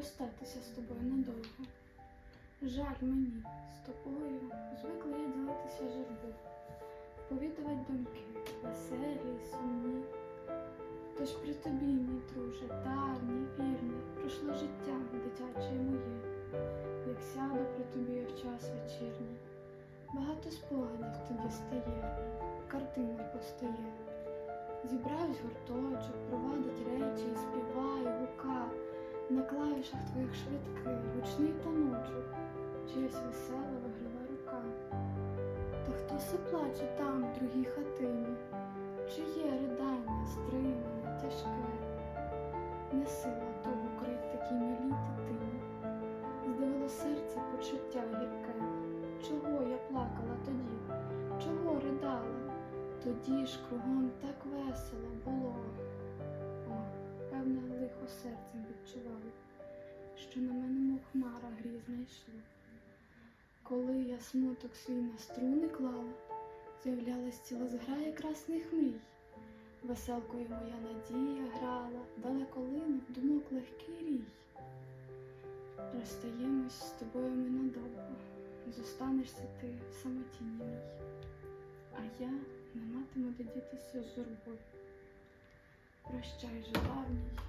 розстатися з тобою надовго. Жаль мені, з тобою звикла я ділитися журбу, вповідувати думки, веселі сумні. Тож при тобі, мій друже, давній, вірний, пройшло життя дитяче моє, як сяду при тобі в час вечірній. Багато спогадів тоді стає, картина постає. Зібравсь гурточок, провадить речі, клавішах твоїх швидкий, гучний таночок, чиясь весела виграла рука. Та хто се плаче там, в другій хатині? Чиє ридання стримане, тяжке, не сила того крить такій милій дитині. Здивило серце почуття гірке. Чого я плакала тоді? Чого ридала? Тоді ж кругом так весело було. Що на мене мов хмара грізна йшла. Коли я смуток свій на струни клала, з'являлась ціла зграя красних мрій. Веселкою моя надія грала, далеко линув думок легкий рій. Розстаємось з тобою ми надовго, зостанешся ти в самоті мій, а я не матиму де дітися з журбою. Прощай Боже.